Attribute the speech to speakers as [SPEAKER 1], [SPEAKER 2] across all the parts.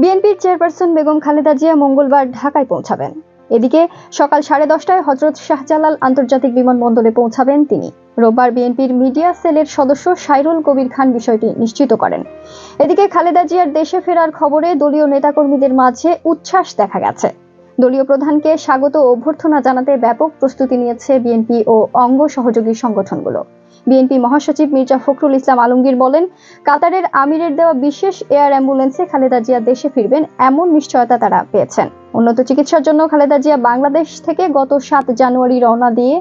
[SPEAKER 1] বিএনপির চেয়ারপারসন বেগম খালেদা জিয়া মঙ্গলবার ঢাকায় পৌঁছাবেন। এদিকে সকাল সাড়ে দশটায় হজরত শাহজালাল আন্তর্জাতিক বিমানবন্দরে পৌঁছাবেন তিনি। রোববার বিএনপির মিডিয়া সেলের সদস্য সাইরুল কবির খান বিষয়টি নিশ্চিত করেন। এদিকে খালেদা জিয়ার দেশে ফেরার খবরে দলীয় নেতাকর্মীদের মাঝে উচ্ছ্বাস দেখা গেছে। দলীয় প্রধানকে স্বাগত অভ্যর্থনা জানাতে ব্যাপক প্রস্তুতি নিয়েছে বিএনপি ও অঙ্গ সহযোগী সংগঠনগুলো। বিএনপি মহাসচিব মির্জা ফখরুল ইসলাম আলমগীর বলেন, কাতারের আমিরের দেওয়া বিশেষ এয়ার অ্যাম্বুলেন্সে খালেদা জিয়া দেশে ফিরবেন এমন নিশ্চয়তা তারা পেয়েছেন। উন্নত চিকিৎসার জন্য খালেদা জিয়া বাংলাদেশ থেকে গত সাত জানুয়ারি রওনা দিয়ে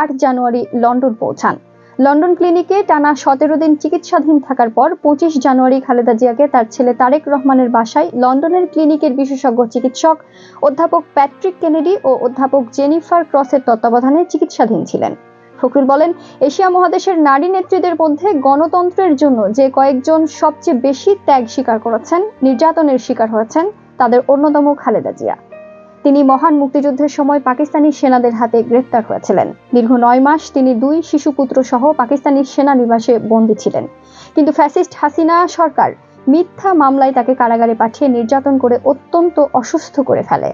[SPEAKER 1] আট জানুয়ারি লন্ডন পৌঁছান। লন্ডন ক্লিনিকে টানা সতেরো দিন চিকিৎসাধীন থাকার পর পঁচিশ জানুয়ারি খালেদা জিয়াকে তার ছেলে তারেক রহমানের বাসায় লন্ডনের ক্লিনিকের বিশেষজ্ঞ চিকিৎসক অধ্যাপক প্যাট্রিক কেনেডি ও অধ্যাপক জেনিফার ক্রসের তত্ত্বাবধানে চিকিৎসাধীন ছিলেন। ফখরুল বলেন, এশিয়া মহাদেশের নারী নেত্রীদের মধ্যে গণতন্ত্রের জন্য যে কয়েকজন সবচেয়ে বেশি ত্যাগ স্বীকার করেছেন, নির্যাতনের শিকার হয়েছেন, তাদের অন্যতম খালেদা জিয়া। তিনি মহান মুক্তিযুদ্ধের সময় পাকিস্তানি সেনাদের হাতে গ্রেফতার হয়েছিলেন। দীর্ঘ নয় মাস তিনি দুই শিশুপুত্র সহ পাকিস্তানি সেনানিবাসে বন্দী ছিলেন। কিন্তু ফ্যাসিস্ট হাসিনা সরকার মিথ্যা মামলায় তাকে কারাগারে পাঠিয়ে নির্যাতন করে অত্যন্ত অসুস্থ করে ফেলে।